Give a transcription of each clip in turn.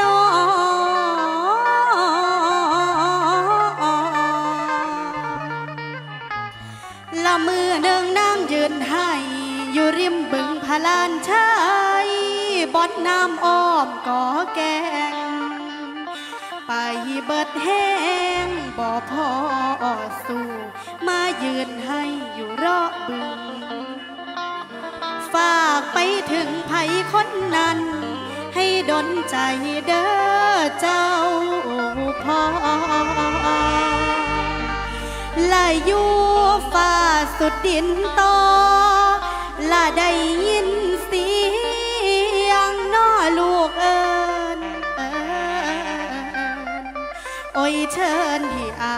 นอละมือหนึ่งนั่งยืนให้อยู่ริมบึงพลานชัยบอนน้ำอ้อมก่อแกง ไปเบิดแห้งบ่พอสู้มายืนให้อยู่รอบบึง ฝากไปถึงไผคนนั้น นใจเด้อเจ้าพ่อและอยู่ฟ้าสุดดินต่อและได้ยินเสียงน้อลูกเอิญเอิญโอ้ยเชิญที่อา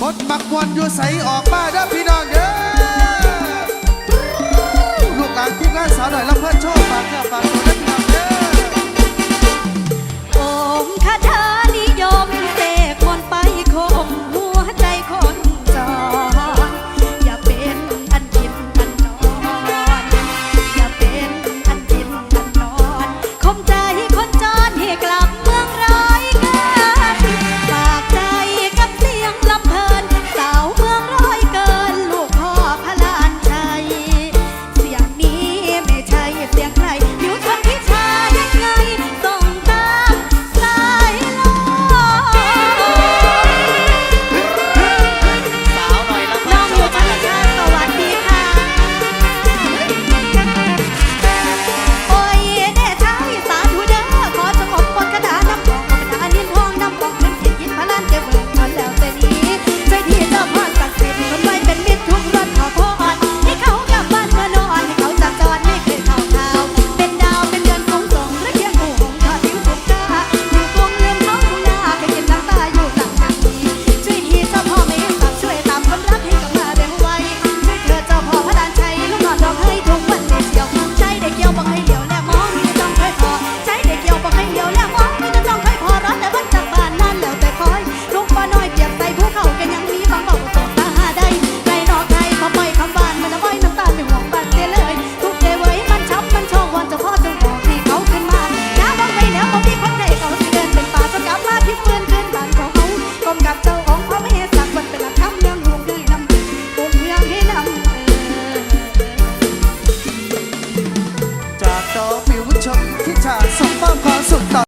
คนมักมวนอยู่ใสออกมาเด้อพี่น้องเด้อ